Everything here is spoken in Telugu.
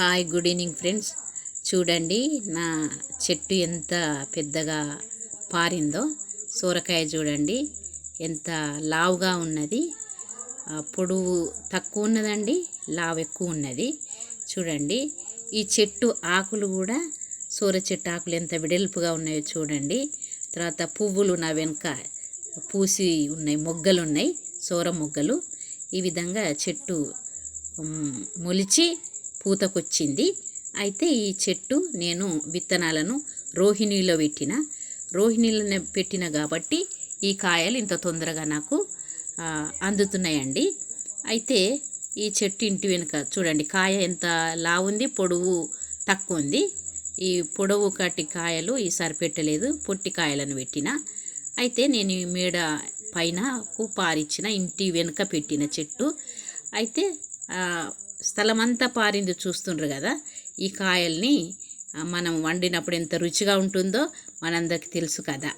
Hi good evening friends. చూడండి నా చెట్టు ఎంత పెద్దగా పారిందో. సోరకాయ చూడండి ఎంత లావుగా ఉన్నది. పొడవు తక్కువ ఉన్నదండి లావు ఎక్కువ ఉన్నది. చూడండి ఈ చెట్టు ఆకులు కూడా సోర చెట్టు ఆకులు ఎంత వెడల్పుగా ఉన్నాయో చూడండి. తర్వాత పువ్వులు నా వెనుక పూసి ఉన్నాయి మొగ్గలు ఉన్నాయి సోర మొగ్గలు. ఈ విధంగా చెట్టు మొలిచి పూతకొచ్చింది. అయితే ఈ చెట్టు నేను విత్తనాలను రోహిణిలో పెట్టిన. రోహిణిలో పెట్టిన కాబట్టి ఈ కాయలు ఇంత తొందరగా నాకు అందుతున్నాయండి. అయితే ఈ చెట్టు ఇంటి వెనుక చూడండి కాయ ఎంత లావుంది పొడవు తక్కువ ఉంది ఈ పొడవు కట్టి కాయలు ఈసారి పెట్టలేదు పొట్టి కాయలను పెట్టిన. అయితే నేను ఈ మేడ పైన పారిచ్చిన ఇంటి వెనుక పెట్టిన చెట్టు. అయితే స్థలమంతా పారింది చూస్తుండ్రు కదా? ఈ కాయల్ని మనం వండినప్పుడు ఎంత రుచిగా ఉంటుందో మనందరికి తెలుసు కదా?